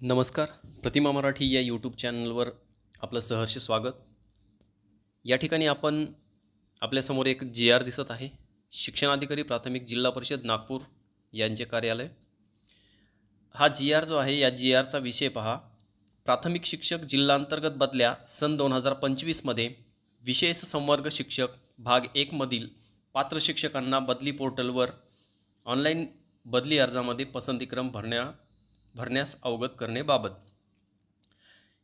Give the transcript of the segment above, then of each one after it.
नमस्कार. प्रतिमा मराठी या यूट्यूब चॅनलवर आपलं सहर्ष स्वागत. या ठिकाणी आपण आपल्यासमोर एक जी आर दिसत आहे. शिक्षणाधिकारी प्राथमिक जिल्हा परिषद नागपूर यांचे कार्यालय. हा जी आर जो आहे या जी आरचा विषय पहा. प्राथमिक शिक्षक जिल्हांतर्गत बदल्या सन दोन हजार पंचवीसमध्ये विशेष संवर्ग शिक्षक भाग एकमधील पात्र शिक्षकांना बदली पोर्टलवर ऑनलाईन बदली अर्जामध्ये पसंतीक्रम भरण्या भरण्यास अवगत करणेबाबत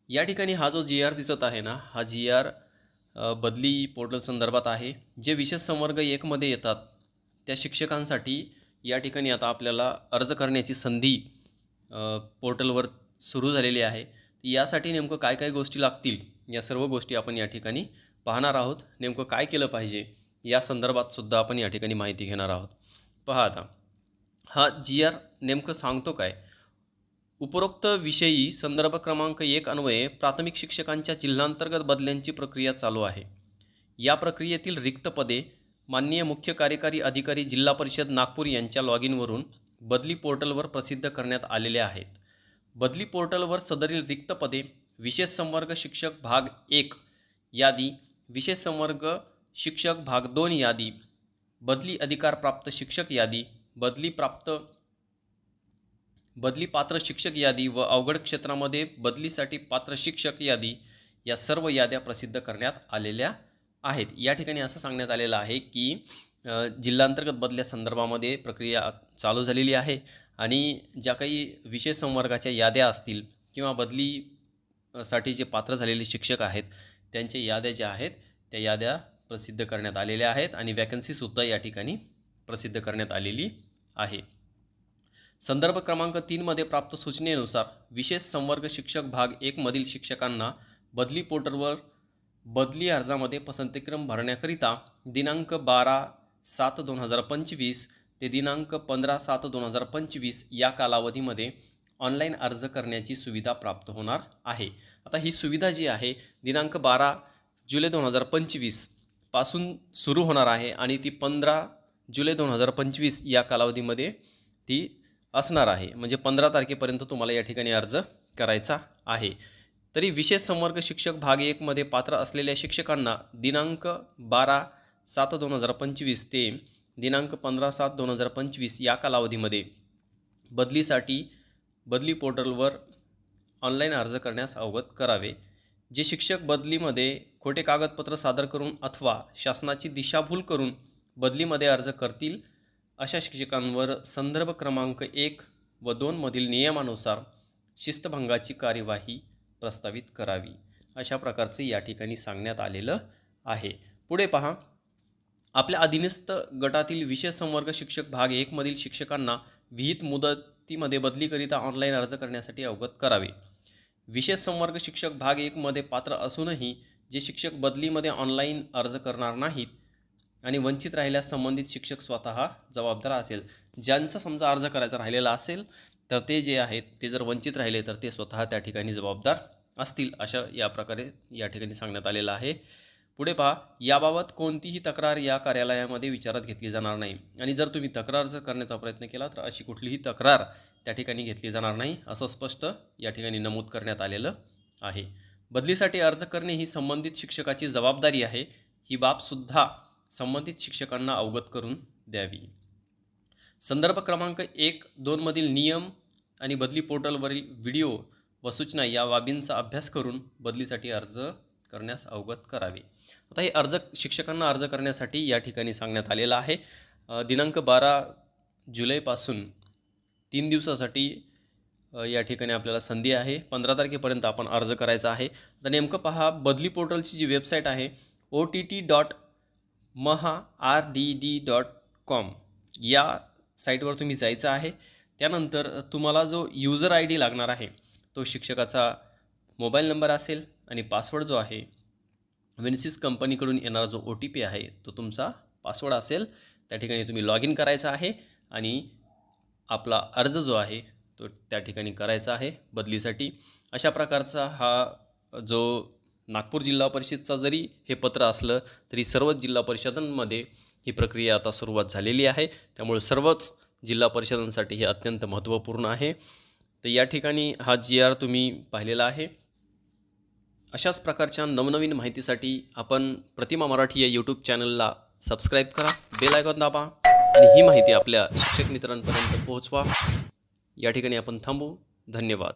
या ठिकाणी हा जो जी आर दिसत आहे ना हा जी आर बदली पोर्टल संदर्भात आहे. जे विशेष संवर्ग एकमध्ये येतात त्या शिक्षकांसाठी या ठिकाणी आता आपल्याला अर्ज करण्याची संधी पोर्टलवर सुरू झालेली आहे. यासाठी नेमकं काय काय गोष्टी लागतील या सर्व गोष्टी आपण या ठिकाणी पाहणार आहोत. नेमकं काय केलं पाहिजे या संदर्भात सुद्धा आपण या ठिकाणी माहिती घेणार आहोत. पहा आता हा जी आर नेमकं सांगतो काय? उपरोक्त विषयी संदर्भ क्रमांक एक अन्वये प्राथमिक शिक्षकांच्या जिल्हांतर्गत बदल्यांची प्रक्रिया चालू आहे. या प्रक्रियेतील रिक्त पदे माननीय मुख्य कार्यकारी अधिकारी जिल्हा परिषद नागपूर यांच्या लॉग इनवरून बदली पोर्टलवर प्रसिद्ध करण्यात आलेले आहेत. बदली पोर्टलवर सदरील रिक्त पदे विशेष संवर्ग शिक्षक भाग एक यादी विशेष संवर्ग शिक्षक भाग दोन यादी बदली अधिकार प्राप्त शिक्षक यादी बदली प्राप्त बदली पात्र शिक्षक यादी व अवघड क्षेत्रामध्ये बदलीसाठी पात्र शिक्षक यादी या सर्व याद्या प्रसिद्ध करण्यात आलेल्या आहेत. या ठिकाणी असं सांगण्यात आलेलं आहे की जिल्हांतर्गत बदल्या संदर्भामध्ये प्रक्रिया चालू झालेली आहे आणि ज्या काही विशेष संवर्गाच्या याद्या असतील किंवा बदली साठी जे पात्र झालेले शिक्षक आहेत त्यांच्या याद्या ज्या आहेत त्या याद्या प्रसिद्ध करण्यात आलेल्या आहेत आणि वॅकन्सीसुद्धा या ठिकाणी प्रसिद्ध करण्यात आलेली आहे. संदर्भ क्रमांक तीनमध्ये प्राप्त सूचनेनुसार विशेष संवर्ग शिक्षक भाग एकमधील शिक्षकांना बदली पोर्टलवर बदली अर्जामध्ये पसंतीक्रम भरण्याकरिता दिनांक बारा सात दोन हजार पंचवीस ते दिनांक पंधरा सात दोन हजार पंचवीस या कालावधीमध्ये ऑनलाईन अर्ज करण्याची सुविधा प्राप्त होणार आहे. आता ही सुविधा जी आहे दिनांक बारा जुलै दोन हजार पंचवीसपासून सुरू होणार आहे आणि ती पंधरा जुलै दोन हजार पंचवीस या कालावधीमध्ये ती असणार आहे. म्हणजे पंधरा तारखेपर्यंत तुम्हाला या ठिकाणी अर्ज करायचा आहे. तरी विशेष संवर्ग शिक्षक भाग एकमध्ये पात्र असलेल्या शिक्षकांना दिनांक बारा सात दोन हजार पंचवीस ते दिनांक पंधरा सात दोन हजार पंचवीस या कालावधीमध्ये बदलीसाठी बदली पोर्टलवर ऑनलाईन अर्ज करण्यास अवगत करावे. जे शिक्षक बदलीमध्ये खोटे कागदपत्र सादर करून अथवा शासनाची दिशाभूल करून बदलीमध्ये अर्ज करतील अशा शिक्षकांवर संदर्भ क्रमांक एक व दोनमधील नियमानुसार शिस्तभंगाची कार्यवाही प्रस्तावित करावी अशा प्रकारचं या ठिकाणी सांगण्यात आलेलं आहे. पुढे पहा. आपल्या अधीनस्थ गटातील विशेष संवर्ग शिक्षक भाग एकमधील शिक्षकांना विहित मुदतीमध्ये बदलीकरिता ऑनलाईन अर्ज करण्यासाठी अवगत करावे. विशेष संवर्ग शिक्षक भाग एकमध्ये पात्र असूनही जे शिक्षक बदलीमध्ये ऑनलाईन अर्ज करणार नाहीत आणि वंचित राहिल्यास संबंधित शिक्षक स्वतः जबाबदार असेल. ज्यांचा समजा अर्ज करायचा राहिलेला असेल तर ते जे आहेत ते जर वंचित राहिले तर ते स्वतः त्या ठिकाणी जबाबदार असतील अशा या प्रकारे या ठिकाणी सांगण्यात आलेलं आहे. पुढे पहा याबाबत कोणतीही तक्रार या कार्यालयामध्ये विचारात घेतली जाणार नाही. आणि जर तुम्ही तक्रार जर करण्याचा प्रयत्न केला तर अशी कुठलीही तक्रार त्या ठिकाणी घेतली जाणार नाही असं स्पष्ट या ठिकाणी नमूद करण्यात आलेलं आहे. बदलीसाठी अर्ज करणे ही संबंधित शिक्षकाची जबाबदारी आहे. ही बाबसुद्धा संबंधित शिक्षकांना अवगत करून द्यावी. संदर्भ क्रमांक एक दोनमधील नियम आणि बदली पोर्टलवरील व्हिडिओ व सूचना या बाबींचा अभ्यास करून बदलीसाठी अर्ज करण्यास अवगत करावे. आता हे अर्ज शिक्षकांना अर्ज करण्यासाठी या ठिकाणी सांगण्यात आलेलं आहे. दिनांक बारा जुलैपासून तीन दिवसासाठी या ठिकाणी आपल्याला संधी आहे. पंधरा तारखेपर्यंत आपण अर्ज करायचा आहे. तर नेमकं पहा बदली पोर्टलची जी वेबसाईट आहे O T T dot Maha R D D dot com या साईटवर तुम्ही जायचं आहे. त्यानंतर तुम्हाला जो युजर आय डी लागणार आहे तो शिक्षकाचा मोबाईल नंबर असेल आणि पासवर्ड जो आहे विन्सिस कंपनीकडून येणारा जो ओ टी पी आहे तो तुमचा पासवर्ड असेल. त्या ठिकाणी तुम्ही लॉग इन करायचा आहे आणि आपला अर्ज जो आहे तो त्या ठिकाणी करायचा आहे बदलीसाठी. अशा प्रकारचा हा जो नागपूर जिल्हा परिषदचा जरी हे पत्र असलं तरी सर्वच जिल्हा परिषदांमध्ये ही प्रक्रिया आता सुरुवात झालेली आहे. त्यामुळे सर्वच जिल्हा परिषदांसाठी हे अत्यंत महत्त्वपूर्ण आहे. तर या ठिकाणी हा जी आर तुम्ही पाहिलेला आहे. अशाच प्रकारच्या नवनवीन माहितीसाठी आपण प्रतिमा मराठी या यूट्यूब चॅनलला सबस्क्राईब करा बेल आयकॉन दाबा आणि ही माहिती आपल्या शिक्षक मित्रांपर्यंत पोहोचवा. या ठिकाणी आपण थांबू. धन्यवाद.